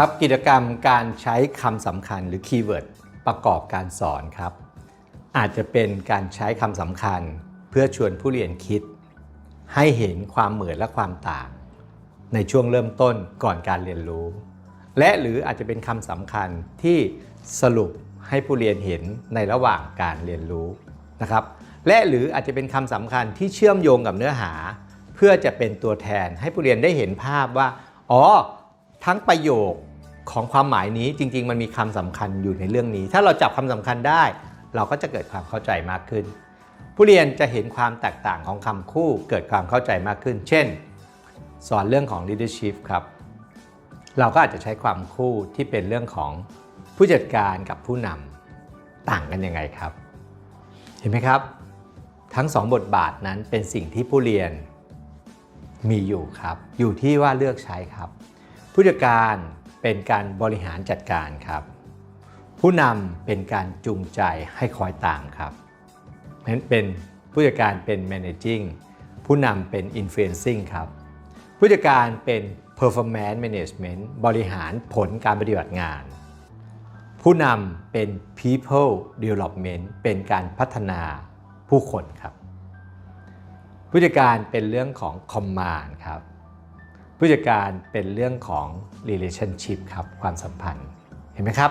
ครับกิจกรรมการใช้คำสำคัญหรือคีย์เวิร์ดประกอบการสอนครับ อาจจะเป็นการใช้คำสำคัญเพื่อชวนผู้เรียนคิด ให้เห็นความเหมือนและความต่าง ในช่วงเริ่มต้นก่อนการเรียนรู้ และหรืออาจจะเป็นคำสำคัญที่สรุปให้ผู้เรียนเห็นในระหว่างการเรียนรู้นะครับ และหรืออาจจะเป็นคำสำคัญที่เชื่อมโยงกับเนื้อหา เพื่อจะเป็นตัวแทนให้ผู้เรียนได้เห็นภาพว่า อ๋อ ทั้งประโยค ของความหมายนี้จริง ๆ มันมีคำสำคัญอยู่ในเรื่องนี้ ถ้าเราจับคำสำคัญได้ เราก็จะเกิดความเข้าใจมากขึ้น ผู้เรียนจะเห็นความแตกต่างของคำคู่เกิดความเข้าใจมากขึ้น เช่น สอนเรื่องของ leadership ครับ เราก็อาจจะใช้ความคู่ที่เป็นเรื่องของผู้จัดการกับผู้นำต่างกันยังไงครับ เห็นไหมครับ ทั้งสองบทบาทนั้นเป็นสิ่งที่ผู้เรียนมีอยู่ครับ อยู่ที่ว่าเลือกใช้ครับ ผู้จัดการ เป็นการบริหารจัดการครับ ผู้นำเป็นการจูงใจให้คอยตามครับนั้นเป็นผู้จัดการเป็น managing ผู้นำเป็น influencing ครับ ผู้จัดการเป็น performance management บริหารผลการปฏิบัติงาน ผู้นำเป็น people development เป็นการพัฒนาผู้คนครับ ผู้จัดการเป็นเรื่องของ command ครับ ผู้จัดการเป็นเรื่องของ relationship ครับความสัมพันธ์เห็นไหมครับ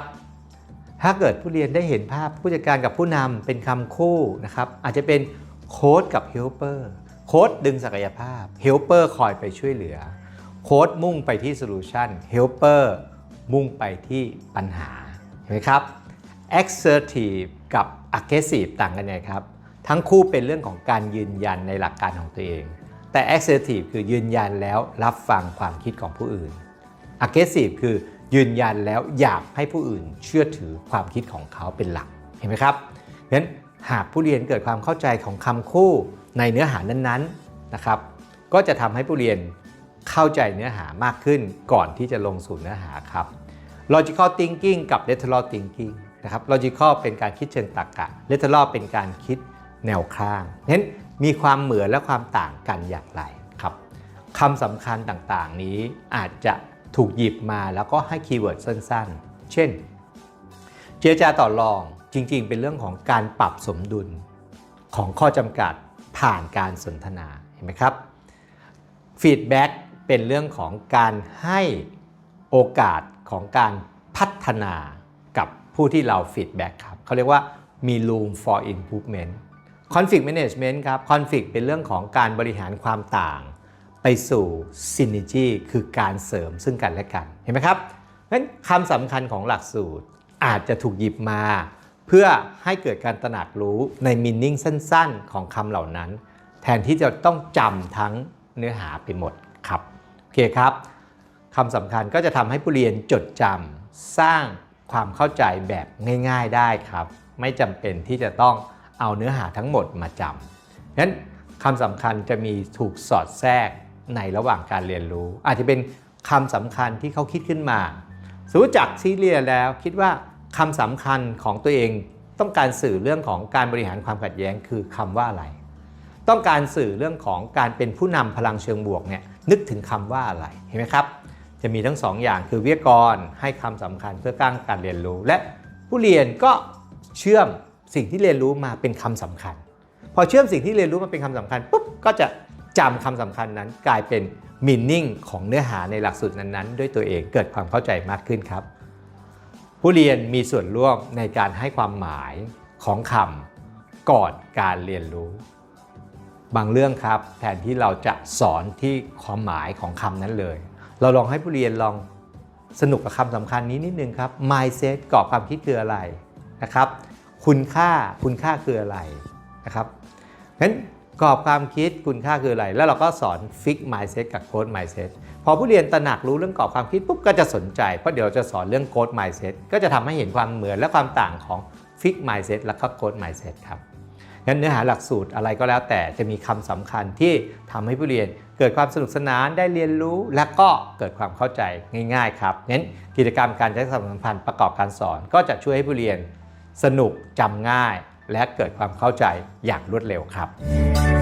ถ้าเกิดผู้เรียนได้เห็นภาพผู้จัดการกับผู้นำเป็นคำคู่นะครับ อาจจะเป็นโค้ดกับเฮลเปอร์โค้ดดึงศักยภาพเฮลเปอร์คอยไปช่วยเหลือ โค้ดมุ่งไปที่โซลูชันเฮลเปอร์มุ่งไปที่ปัญหาเห็นไหมครับ assertive กับ aggressive ต่างกันยังไงครับ ทั้งคู่เป็นเรื่องของการยืนยันในหลักการของตัวเอง แต่ assertive คือยืนยันแล้วรับฟังความคิดของผู้อื่น aggressive คือยืนยันแล้วอยากให้ผู้อื่นเชื่อถือความคิดของเขาเป็นหลัก เห็นไหมครับงั้นหากผู้เรียนเกิดความเข้าใจของคำคู่ในเนื้อหานั้นๆนะครับ ก็จะทำให้ผู้เรียนเข้าใจเนื้อหามากขึ้นก่อนที่จะลงสู่เนื้อหาครับ logical thinking กับ lateral thinking นะครับ logical เป็นการคิดเชิงตรรกะ lateral เป็นการคิดแนวข้างนั้น มีความเหมือนและความต่างกันอย่างไรครับคำสำคัญต่างๆนี้อาจจะถูกหยิบมาแล้วก็ให้คีย์เวิร์ดสั้นๆ เช่น เจรจาต่อรองจริงๆ เป็นเรื่องของการปรับสมดุลของข้อจำกัดผ่านการสนทนาเห็นไหมครับฟีดแบ็กเป็นเรื่องของการให้โอกาสของการพัฒนากับผู้ที่เราฟีดแบ็กครับเขาเรียกว่ามี room for improvement conflict management ครับ conflict เป็นเรื่องของการบริหารความต่าง ไปสู่ synergy คือการเสริมซึ่งกันและกัน เห็นไหมครับงั้นคำสำคัญของหลักสูตรอาจจะถูกหยิบมา เพื่อให้เกิดการตระหนักรู้ใน meaning สั้นๆ ของคำเหล่านั้น แทนที่จะต้องจำทั้งเนื้อหาไปหมดครับ โอเคครับคำสำคัญก็จะทำให้ผู้เรียนจดจำสร้างความเข้าใจแบบง่าย ๆได้ครับ ไม่จำเป็นที่จะต้อง เอาเนื้อหาทั้งหมดมาจำงั้นคำสำคัญจะมีถูกสอดแทรกในระหว่างการเรียนรู้ อาจจะเป็นคำสำคัญที่เขาคิดขึ้นมาสมมติจากที่เรียนแล้วคิดว่าคำสำคัญของตัวเองต้องการสื่อเรื่องของการบริหารความขัดแย้งคือคำว่าอะไร ต้องการสื่อเรื่องของการเป็นผู้นำพลังเชิงบวกเนี่ยนึกถึงคำว่าอะไรเห็นไหมครับจะมีทั้งสองอย่างคือวิทยากรให้คำสำคัญเพื่อก้างการเรียนรู้ และผู้เรียนก็เชื่อม สิ่งที่เรียนรู้มาเป็นคำสำคัญ พอเชื่อมสิ่งที่เรียนรู้มาเป็นคำสำคัญปุ๊บก็จะจำคำสำคัญนั้น กลายเป็นมินนิ่งของเนื้อหาในหลักสูตรนั้นๆ ด้วยตัวเองเกิดความเข้าใจมากขึ้นครับ ผู้เรียนมีส่วนร่วมในการให้ความหมายของคำก่อนการเรียนรู้ บางเรื่องครับ แทนที่เราจะสอนที่ความหมายของคำนั้นเลย เราลองให้ผู้เรียนลองสนุกกับคำสำคัญนี้นิดนึงครับ mindset กรอบความคิดคืออะไรนะครับ คุณค่าคุณค่าคืออะไรนะครับงั้นกรอบความคิดคุณค่าคืออะไร แล้วเราก็สอน fix mindset กับ growth mindset พอผู้เรียนตระหนักรู้เรื่องกรอบความคิดปุ๊บก็จะสนใจ เพราะเดี๋ยวจะสอนเรื่อง growth mindset ก็จะทำให้เห็นความเหมือนและความต่างของ fix mindset และก็ growth mindset ครับงั้นเนื้อหาหลักสูตรอะไรก็แล้วแต่จะมีคำสำคัญที่ทำให้ผู้เรียนเกิดความสนุกสนานได้เรียนรู้ และก็เกิดความเข้าใจง่าย ๆ ครับงั้นกิจกรรมการใช้สัมพันธ์ประกอบการสอน ก็จะช่วยให้ผู้เรียน สนุกจำง่าย และเกิดความเข้าใจอย่างรวดเร็วครับ